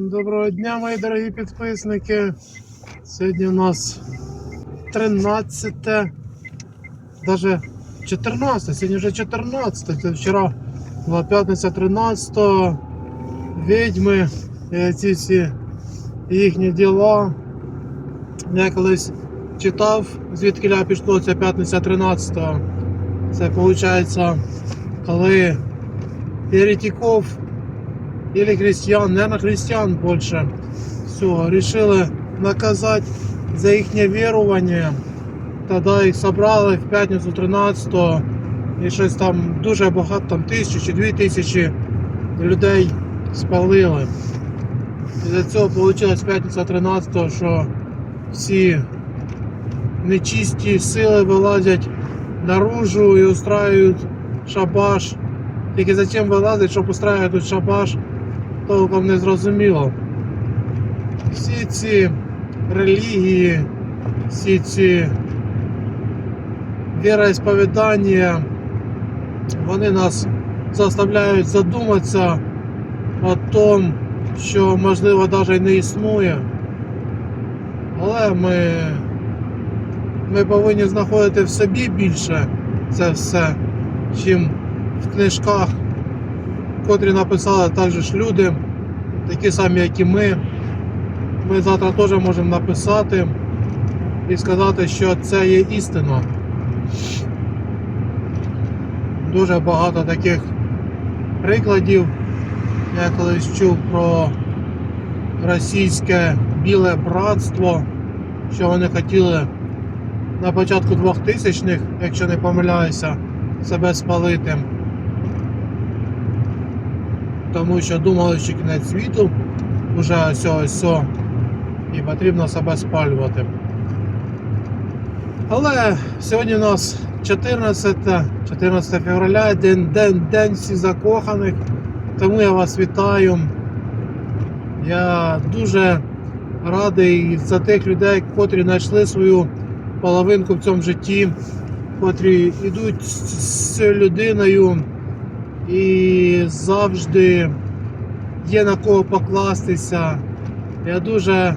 Доброго дня, мої дорогі підписники. Сьогодні у нас 13, даже 14, сьогодні вже 14. Це вчора була п'ятниця 13 відьми і ці всі їхні діла. Я колись читав, звідки ля пішло ця п'ятниця 13. Це виходить, коли еретиков или христиан, наверное, христиан больше. Все, решили наказать за их верование. Тогда їх собрали в п'ятницю 13 го і щось там дуже багато, там чи дві тисячі людей спалили. І за цього вийшло п'ятниця 13, го що всі нечисті сили вилазять наружу і устраюють шабаш. Тільки зачем вилазить, щоб устраювати шабаш, толком не зрозуміло. Всі ці релігії, всі ці віроісповідання, вони нас заставляють задуматися о том, що можливо навіть не існує. Але ми, ми повинні знаходити в собі більше це все, чим в книжках, котрі написали також люди, такі самі, як і ми. Ми завтра теж можемо написати і сказати, що це є істина. Дуже багато таких прикладів. Я колись чув про російське біле братство, що вони хотіли на початку 2000-х, якщо не помиляюся, себе спалити. Тому що думали, що кінець світу вже ось ось і потрібно себе спалювати. Але сьогодні у нас 14, 14 февраля, день, день, день всіх закоханих. Тому я вас вітаю. Я дуже радий за тих людей, котрі знайшли свою половинку в цьому житті, котрі йдуть з цією людиною і завжди є на кого покластися. Я дуже е,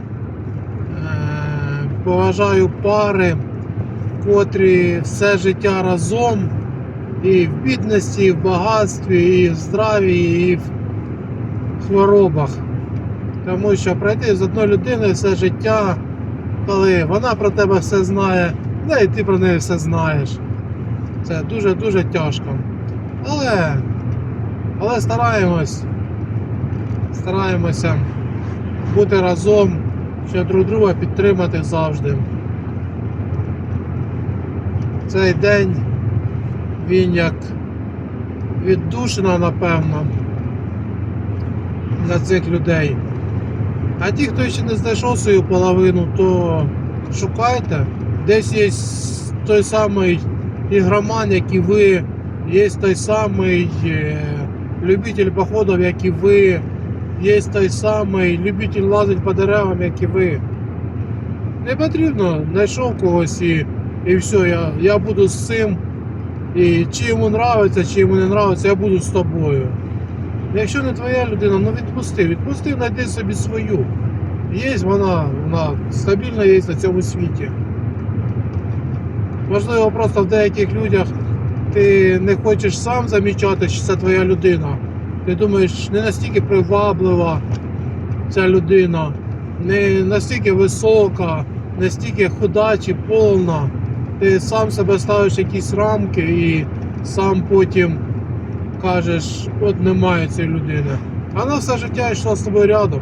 поважаю пари, котрі все життя разом і в бідності, і в багатстві, і в здраві, і в хворобах. Тому що пройти з одної людини все життя, коли вона про тебе все знає, да і ти про неї все знаєш. Це дуже-дуже тяжко. Але, але стараємось, стараємося бути разом, щоб друг друга підтримати завжди. Цей день він як віддушина, напевно, для цих людей. А ті, хто ще не знайшов свою половину, то шукайте. Десь є той самий ігроман, як і ви, є той самий е, любитель походів, як і ви, є той самий любитель лазити по деревам, як і ви. Не потрібно, знайшов когось і, і все, я, я буду з цим. І чи йому нравиться, чи йому не нравиться, я буду з тобою. Якщо не твоя людина, ну відпусти, відпусти, знайди собі свою. Є вона, вона стабільно є на цьому світі. Можливо, просто в деяких людях ти не хочеш сам замічати, що це твоя людина. Ти думаєш, не настільки приваблива ця людина, не настільки висока, настільки худа чи повна. Ти сам себе ставиш якісь рамки і сам потім кажеш, от немає цієї людини. А вона все життя йшла з тобою рядом.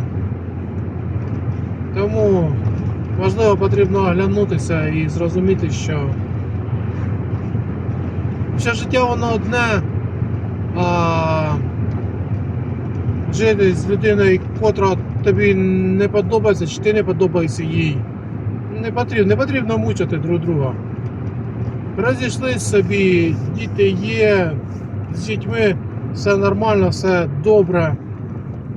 Тому важливо потрібно оглянутися і зрозуміти, що, що життя воно одне, а жити з людиною, котра тобі не подобається, чи ти не подобаєшся їй. Не потрібно, не потрібно мучити друг друга. Розійшлись собі, діти є, з дітьми все нормально, все добре.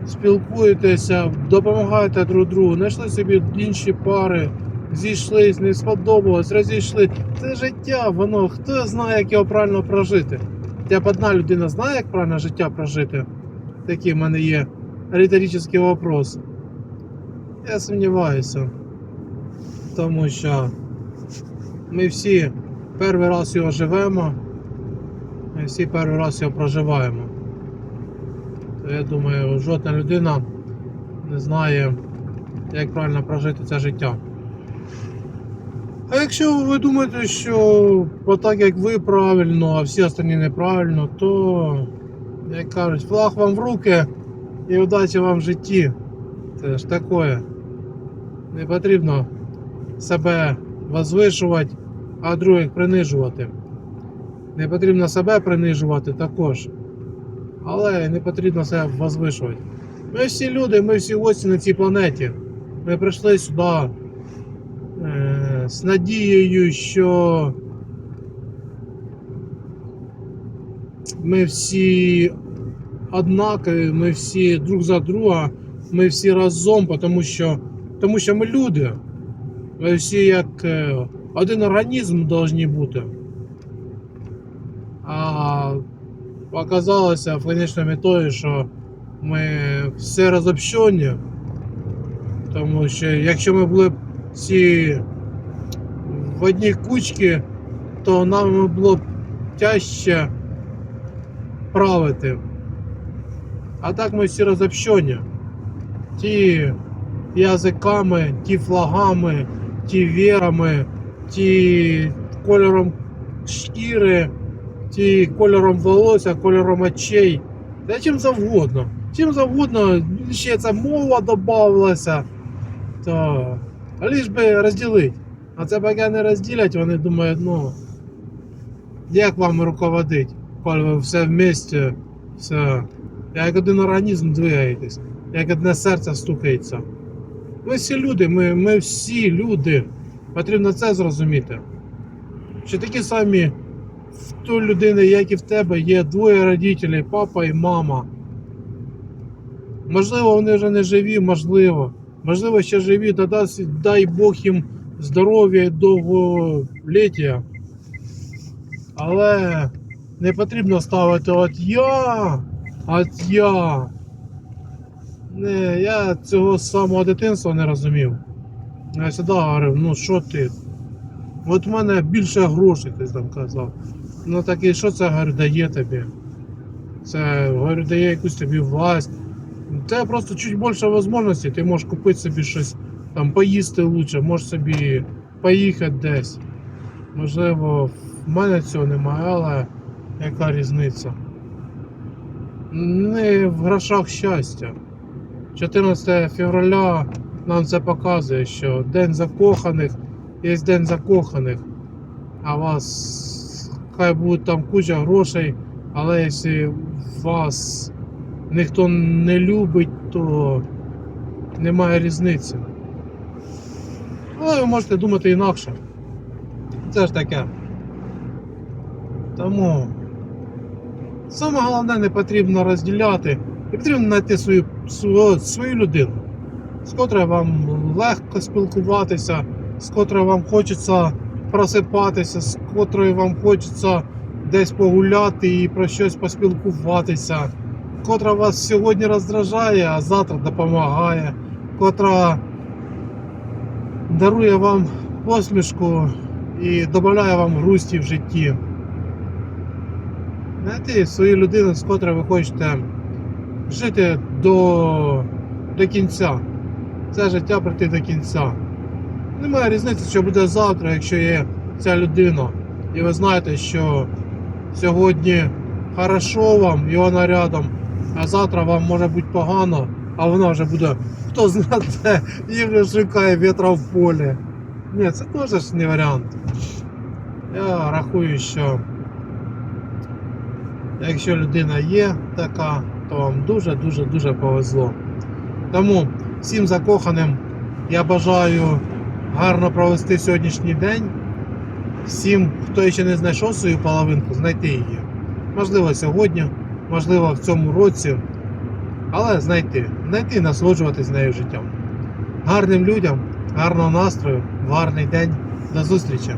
Спілкуєтеся, допомагаєте друг другу, знайшли собі інші пари, зійшлись, не сподобалось, розійшли. Це життя, воно хто знає, як його правильно прожити. Хоча б одна людина знає, як правильно життя прожити. Такий в мене є риторичний вопрос. Я сумніваюся. Тому що ми всі перший раз його живемо, ми всі перший раз його проживаємо. То я думаю, жодна людина не знає, як правильно прожити це життя. А якщо ви думаєте, що отак як ви правильно, а всі остальні неправильно, то, як кажуть, флаг вам в руки і удачі вам в житті. Це ж таке. Не потрібно себе возвишувати, а других принижувати. Не потрібно себе принижувати також. Але не потрібно себе возвишувати. Ми всі люди, ми всі гості на цій планеті. Ми прийшли сюди з надією, що ми всі однакові, ми всі друг за друга, ми всі разом, тому що, тому що ми люди. Ми всі як е, один організм повинні бути. А оказалося в конечному ітогі, що ми все розобщені. Тому що якщо ми були всі в одній кучці, то нам було б тяжче правити. А так ми всі розобщені. Ті язиками, ті флагами, ті вірами, ті кольором шкіри, ті кольором волосся, кольором очей. Та чим завгодно. Чим завгодно, ще ця мова додавалася. То лиш би розділити. А це поки не розділять, вони думають, ну як вам руководить, коли ви все вместе, все, як один організм двигаєтесь, як одне серце стукається. Ми всі люди, ми, ми всі люди. Потрібно це зрозуміти. Що такі самі в ту людини, як і в тебе, є двоє родителей, папа і мама. Можливо, вони вже не живі, можливо. Можливо, ще живі, дасть, дай Бог їм здоров'я і довголіття. Але не потрібно ставити от я, от я. Не, я цього з самого дитинства не розумів. Я завжди говорив, ну що ти? От в мене більше грошей, ти там казав. Ну так і що це говорю, дає тобі? Це говорю, дає якусь тобі власть. Це просто чуть більше можливостей, ти можеш купити собі щось, там поїсти лучше, можеш собі поїхати десь. Можливо, в мене цього немає, але яка різниця? Не в грошах щастя. 14 февраля нам це показує, що День закоханих є День закоханих, а вас хай буде там куча грошей, але якщо вас ніхто не любить, то немає різниці. Але ви можете думати інакше. Це ж таке. Тому саме головне не потрібно розділяти. І потрібно знайти свою, свою, свою людину, з котрою вам легко спілкуватися, з котрою вам хочеться просипатися, з котрою вам хочеться десь погуляти і про щось поспілкуватися, котра вас сьогодні роздражає, а завтра допомагає, котра дарує вам посмішку і додає вам грусті в житті. Знайти свою людину, з котрою ви хочете жити до, до кінця. Це життя прийти до кінця. Немає різниці, що буде завтра, якщо є ця людина. І ви знаєте, що сьогодні хорошо вам і вона рядом, а завтра вам може бути погано, а вона вже буде, хто знає, і вже шукає вітра в полі. Ні, це теж не варіант. Я рахую, що якщо людина є така, то вам дуже-дуже дуже повезло. Тому всім закоханим я бажаю гарно провести сьогоднішній день. Всім, хто ще не знайшов свою половинку, знайти її. Можливо, сьогодні, можливо, в цьому році. Але знайти, знайти і насолоджуватись нею життям. Гарним людям, гарного настрою, гарний день. До зустрічі!